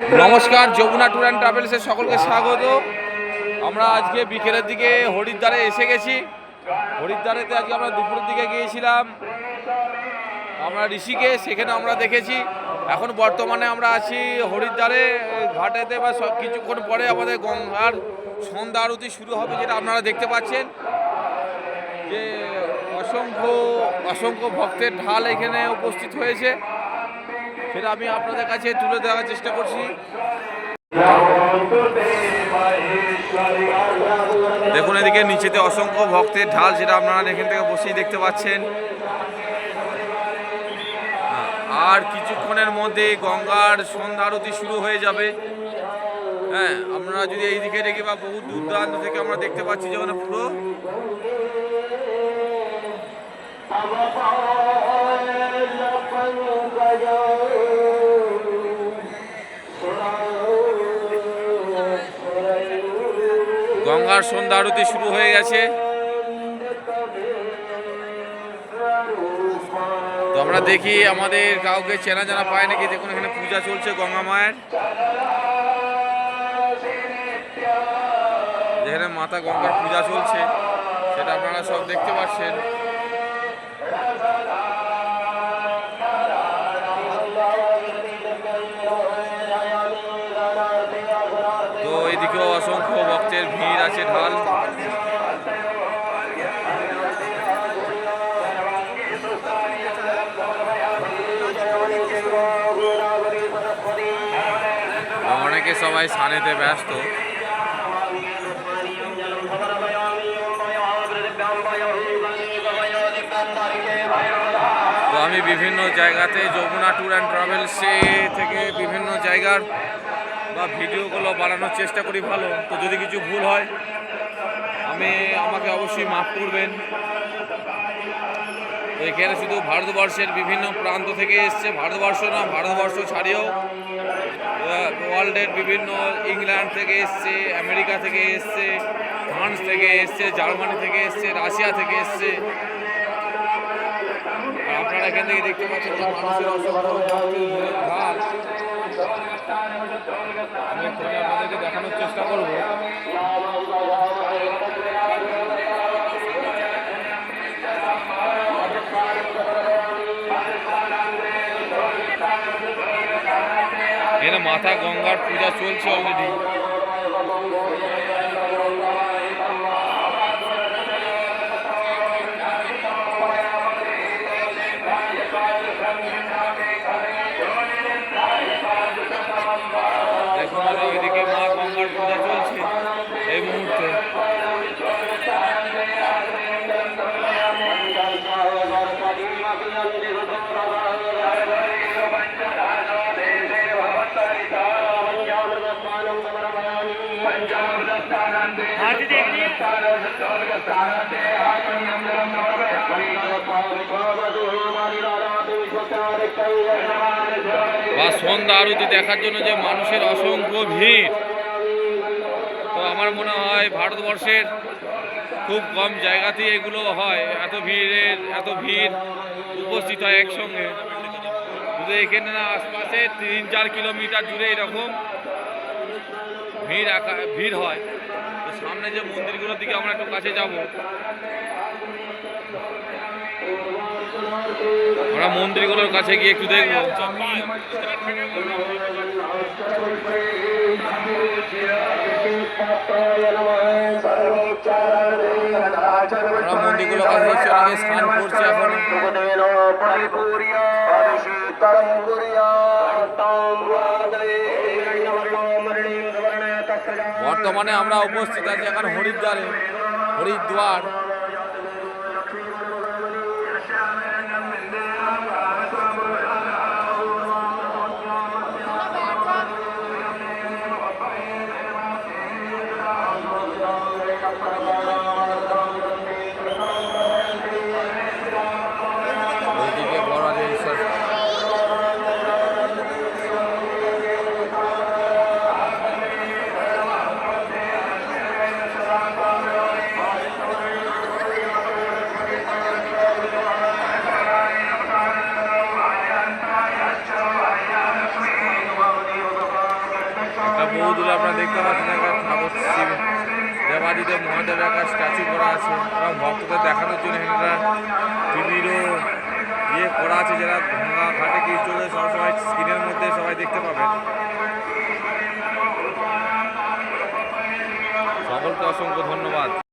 নমস্কার, Jamuna tour and ট্রাভেলসের সকলকে স্বাগত। আমরা আজকে বিকেলের দিকে হরিদ্বারে এসে গেছি। হরিদ্বারেতে আজকে আমরা দুপুরের দিকে গিয়েছিলাম। আমরা ঋষিকে সেখানে আমরা দেখেছি। এখন বর্তমানে আমরা আছি হরিদ্বারে ঘাটেতে বা সব কিছুক্ষণ পরে আমাদের গঙ্গার সন্ধ্যা আরতি শুরু হবে যেটা আপনারা দেখতে পাচ্ছেন। যে অসংখ্য অসংখ্য ভক্তের ঢাল এখানে উপস্থিত হয়েছে। সেটা আমি আপনাদের কাছে তুলে দেওয়ার চেষ্টা করছি। দেখুন এদিকে নিচেতে অসংখ্য ভক্তের ঢাল যেটা আপনারা এখান থেকে বসেই দেখতে পাচ্ছেন। হ্যাঁ, আর কিছুক্ষণের মধ্যে গঙ্গার সন্ধ্যা আরতি শুরু হয়ে যাবে। হ্যাঁ আমরা যদি এই দিকে দেখি বা বহু দূর দূরান্ত থেকে আমরা দেখতে পাচ্ছি যে পুরো গঙ্গার সন্ধ্যা আরতি শুরু হয়ে গেছে। তো আমরা দেখি আমাদের কাউকে চেনা জানা পায় নাকি, দেখুন এখানে পূজা চলছে গঙ্গা মায়ের। যেখানে মাতা গঙ্গার পূজা চলছে, সেটা আপনারা সব দেখতে পাচ্ছেন। তো এইদিকেও অসংখ্য ভক্তের ভিড় আছে ঢাল। অনেকে সবাই সানেতে ব্যস্ত। তো আমি বিভিন্ন জায়গাতে যমুনা ট্যুর অ্যান্ড ট্রাভেলসে থেকে বিভিন্ন জায়গার বা ভিডিওগুলো বানানোর চেষ্টা করি ভালো, তো যদি কিছু ভুল হয়, আমি আমাকে অবশ্যই মাফ করবেন। এখানে শুধু ভারতবর্ষের বিভিন্ন প্রান্ত থেকে এসছে, ভারতবর্ষ না, ভারতবর্ষ ছাড়িয়েও ওয়ার্ল্ডের বিভিন্ন ইংল্যান্ড থেকে এসছে, আমেরিকা থেকে এসছে, ফ্রান্স থেকে এসছে, জার্মানি থেকে এসছে, রাশিয়া থেকে এসছে। আপনারা এখান থেকে দেখতে পাচ্ছেন আমি এক্ষুনি আপনাদেরকে দেখানোর চেষ্টা করব। মাথা গঙ্গার পূজা চলছে অলরেডি দেখুন আর ওইদিকে মা গঙ্গার পূজা চলছে এই মুহূর্তে বা সন্ধ্যা আরতি দেখার জন্য যে মানুষের অসংখ্য ভিড়। তো আমার মনে হয় ভারতবর্ষের খুব কম জায়গাতেই এগুলো হয়। এত ভিড়ের, এত ভিড় উপস্থিত হয় একসঙ্গে। শুধু এখানে না, আশপাশে তিন, চার কিলোমিটার জুড়ে এরকম ভিড় ভিড় হয়। তো সামনে যে মন্দিরগুলোর দিকে আমরা একটু কাছে যাব। আমরা মন্দিরগুলোর কাছে গিয়ে একটু দেখব। বর্তমানে আমরা উপস্থিত আছি এখন হরিদ্বারে হরিদ্বার। একটা ঠাকুর শিব দেবাদিদেব মহাদেব একটা স্ট্যাচু করা আছে এবং ভক্তদের দেখানোর জন্য এখানটা টিভিরও ইয়ে করা আছে যারা গঙ্গা ঘাটে কি চলে সবসময় স্ক্রিনের মধ্যে সবাই দেখতে পাবেন সকলকে অসংখ্য ধন্যবাদ।